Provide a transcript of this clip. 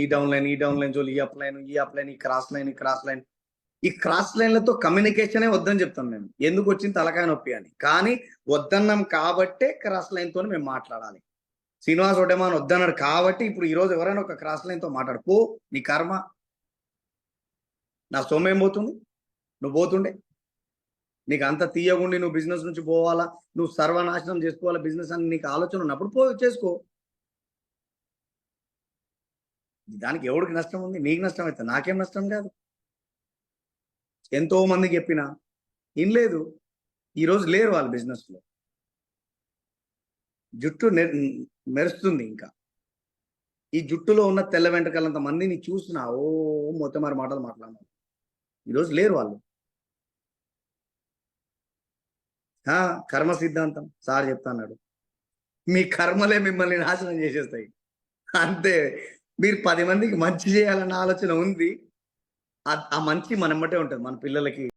ఈ down line ఈ down line జోలి ఈ అప్ లైన్ ఈ అప్ లైన్ ఈ క్రాస్ లైన్ ఈ క్రాస్ లైన్ ఈ క్రాస్ లైన్లతో కమ్యూనికేషనే వద్దని చెప్తాం మేము ఎందుకు వచ్చింది తలకాయ నొప్పి అని. కానీ వద్దన్నాం కాబట్టే క్రాస్ లైన్తో మేము మాట్లాడాలి. శ్రీనివాస్ ఒడ్డమాన్ వద్దన్నాడు కాబట్టి ఇప్పుడు ఈ రోజు ఎవరైనా ఒక క్రాస్ లైన్తో మాట్లాడు. పో నీ కర్మ. నా సొమ్మేం పోతుంది? నువ్వు పోతుండే. నీకు అంత తీయగుండి నువ్వు బిజినెస్ నుంచి పోవాలా? నువ్వు సర్వనాశనం చేసుకోవాలా? బిజినెస్ అని నీకు ఆలోచన ఉన్నప్పుడు పో చేసుకో. దానికి ఎవడికి నష్టం ఉంది? నీకు నష్టం అయితే నాకేం నష్టం కాదు. ఎంతో మందికి చెప్పినా లేదు. ఈరోజు లేరు వాళ్ళ బిజినెస్లో జుట్టు మెరుస్తుంది ఇంకా. ఈ జుట్టులో ఉన్న తెల్ల వెంటకలంత మందిని చూసినా ఓ మొత్తమారి మాటలు మాట్లాడినారు ఈరోజు లేరు వాళ్ళు. కర్మ సిద్ధాంతం. సార్ చెప్తాన్నాడు మీ కర్మలే మిమ్మల్ని నాశనం చేసేస్తాయి. అంతే. మీరు పది మందికి మంచి చేయాలన్న ఆలోచన ఉంది. ఆ- ఆ మంచి మనమ్మటే ఉంటుంది మన పిల్లలకి.